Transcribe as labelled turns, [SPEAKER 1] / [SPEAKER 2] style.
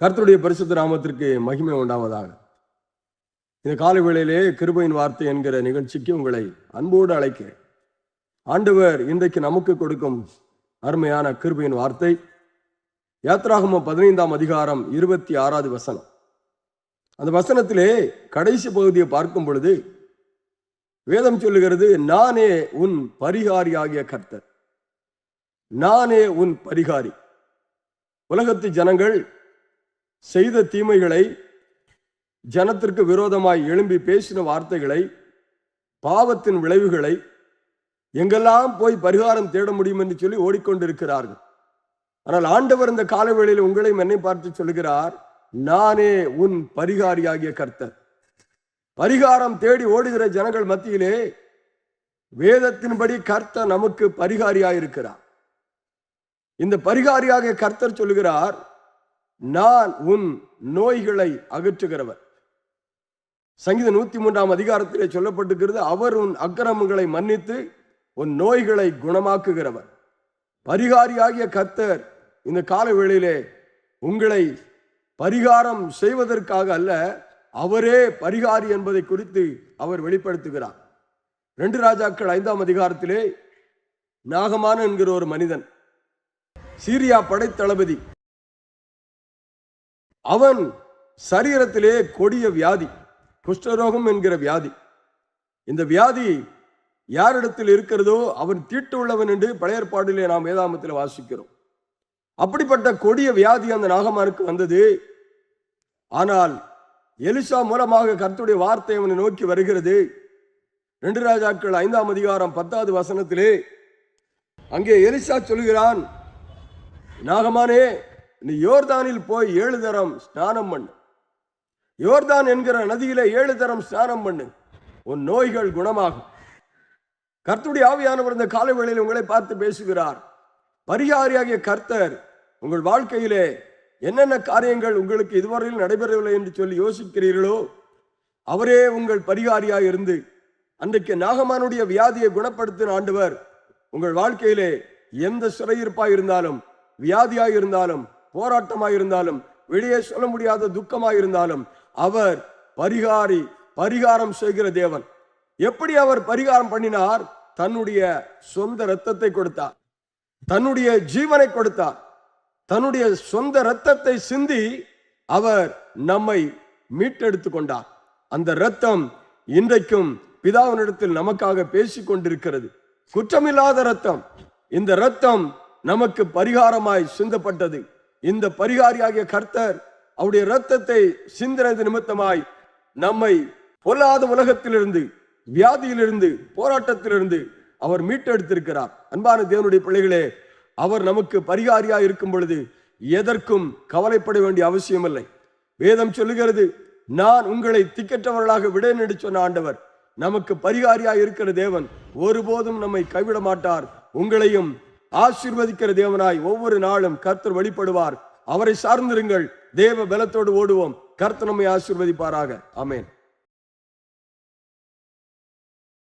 [SPEAKER 1] கர்த்தருடைய பரிசுத்த நாமத்திற்கு மகிமை உண்டாவதாக. இந்த காலை வேளையிலே கிருபையின் வார்த்தை என்கிற நிகழ்ச்சிக்கு உங்களை அன்போடு அழைக்கிறேன். ஆண்டவர் இன்றைக்கு நமக்கு கொடுக்கும் அருமையான கிருபையின் வார்த்தை யாத்ராகம பதினைந்தாம் அதிகாரம் இருபத்தி ஆறாவது வசனம். அந்த வசனத்திலே கடைசி பகுதியை பார்க்கும் பொழுது வேதம் சொல்லுகிறது நானே உன் பரிகாரியாகிய கர்த்தர். நானே உன் பரிகாரி. உலகத்து ஜனங்கள் செய்த தீமைகளை ஜனத்திற்கு விரோதமாய் எழும்பி பேசின வார்த்தைகளை பாவத்தின் விளைவுகளை எங்கெல்லாம் போய் பரிகாரம் தேட முடியும் என்று சொல்லி ஓடிக்கொண்டிருக்கிறார்கள். ஆனால் ஆண்டவர் இந்த காலவேளையில் உங்களையும் என்னை பார்த்து சொல்லுகிறார் நானே உன் பரிகாரியாகிய கர்த்தர். பரிகாரம் தேடி ஓடுகிற ஜனங்கள் மத்தியிலே வேதத்தின்படி கர்த்தர் நமக்கு பரிகாரியாயிருக்கிறார். இந்த பரிகாரியாக கர்த்தர் சொல்லுகிறார் நான் உன் நோய்களை அகற்றுகிறவர். சங்கீத நூத்தி மூன்றாம் அதிகாரத்திலே சொல்லப்பட்டிருக்கிறது அவர் உன் அக்கிரமங்களை மன்னித்து உன் நோய்களை குணமாக்குகிறவர். பரிகாரியாகிய கர்த்தர் இந்த கால வேளையிலே உங்களை பரிகாரம் செய்வதற்காக அல்ல அவரே பரிகாரி என்பதை குறித்து அவர் வெளிப்படுத்துகிறார். ரெண்டு ராஜாக்கள் ஐந்தாம் அதிகாரத்திலே நாகமான என்கிற ஒரு மனிதன் சீரியா படைத்தளபதி அவன் சரீரத்திலே கொடிய வியாதி குஷ்டரோகம் என்கிற வியாதி. இந்த வியாதி யாரிடத்தில் இருக்கிறதோ அவன் தீட்டு உள்ளவன் என்று பழைய ஏற்பாடிலே நாம் வேதாமத்தில் வாசிக்கிறோம். அப்படிப்பட்ட கொடிய வியாதி அந்த நாகமானுக்கு வந்தது. ஆனால் எலிசா மூலமாக கர்த்துடைய வார்த்தை அவனை நோக்கி வருகிறது. ரெண்டு ராஜாக்கள் ஐந்தாம் அதிகாரம் பத்தாவது வசனத்திலே அங்கே எலிசா சொல்கிறான் நாகமானே நீ யோர்தானில் போய் ஏழு தரம் ஸ்நானம் பண்ணு. யோர்தான் என்கிற நதியிலே ஏழு தரம் ஸ்நானம் பண்ணு. உன் நோய்கள் குணமாகும். கர்த்துடைய ஆவியானவர் இந்த காலை வேளையில் உங்களை பார்த்து பேசுகிறார். பரிகாரியாகிய கர்த்தர் உங்கள் வாழ்க்கையிலே என்னென்ன காரியங்கள் உங்களுக்கு இதுவரையில் நடைபெறவில்லை என்று சொல்லி யோசிக்கிறீர்களோ அவரே உங்கள் பரிகாரியாக இருந்து அன்றைக்கு நாகமானுடைய வியாதியை குணப்படுத்தின ஆண்டவர் உங்கள் வாழ்க்கையிலே எந்த சிறையிருப்பாக இருந்தாலும் வியாதியாக இருந்தாலும் போராட்டமாக இருந்தாலும் வெளியே சொல்ல முடியாத துக்கமாக இருந்தாலும் அவர் பரிகாரி பரிகாரம் செய்கிற தேவன். எப்படி அவர் பரிகாரம் பண்ணினார்? தன்னுடைய சொந்த இரத்தத்தை கொடுத்தார். தன்னுடைய ஜீவனை கொடுத்தார். தன்னுடைய சொந்த இரத்தத்தை சிந்தி அவர் நம்மை மீட்டெடுத்து கொண்டார். அந்த இரத்தம் இன்றைக்கும் பிதாவினிடத்தில் நமக்காக பேசிக் கொண்டிருக்கிறது. குற்றமில்லாத இரத்தம். இந்த இரத்தம் நமக்கு பரிகாரமாய் சிந்தப்பட்டது. இந்த பரிகாரியாகிய கர்த்தர் அவருடைய இரத்தத்தை சிந்தினது நிமித்தமாய் நம்மை பொல்லாத உலகத்திலிருந்து வியாதியிலிருந்து போராட்டத்திலிருந்து அவர் மீட்டெடுத்திருக்கிறார். அன்பான தேவனுடைய பிள்ளைகளே அவர் நமக்கு பரிகாரியா இருக்கும் பொழுது எதற்கும் கவலைப்பட வேண்டிய அவசியமில்லை. வேதம் சொல்லுகிறது நான் உங்களை திக்கற்றவர்களாக விடேன் என்று சொன்ன ஆண்டவர் நமக்கு பரிகாரியா இருக்கிற தேவன் ஒருபோதும் நம்மை கைவிட மாட்டார் உங்களையும் ஆசிர்வதிக்கிற தேவனாய் ஒவ்வொரு நாளும் கர்த்தர் வெளிப்படுவார் அவரை சார்ந்திருங்கள். தேவ பலத்தோடு ஓடுவோம். கர்த்தனமை ஆசிர்வதிப்பாராக. ஆசீர்வதிப்பாராக